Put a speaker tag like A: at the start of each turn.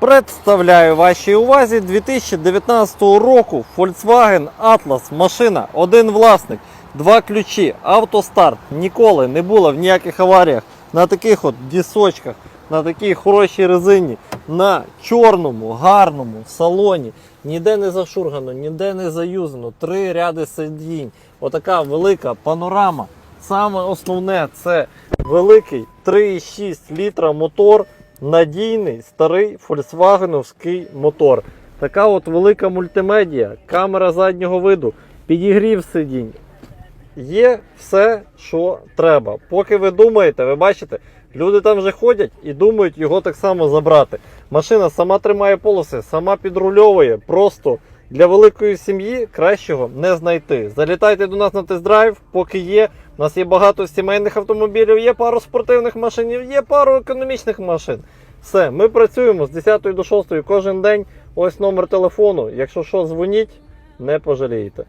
A: Представляю вашій увазі 2019 року Volkswagen Atlas. Машина, один власник, два ключі, автостарт. Ніколи не було в ніяких аваріях на таких от дісочках, на такій хорошій резині, на чорному, гарному салоні. Ніде не зашургано, ніде не заюзано. Три ряди сидінь. Отака велика панорама. Саме основне це великий 3,6 літра мотор, надійний старий фольксвагеновський мотор. Така от велика мультимедія, камера заднього виду, підігрів сидінь. Є все, що треба. Поки ви думаєте, ви бачите, люди там вже ходять і думають його так само забрати. Машина сама тримає полоси, сама підрульовує. Просто для великої сім'ї кращого не знайти. Залітайте до нас на тест-драйв, поки є. У нас є багато сімейних автомобілів, є пару спортивних машин, є пару економічних машин. Все, ми працюємо з 10 до 6 кожен день. Ось номер телефону. Якщо що, дзвоніть, не пожалієте.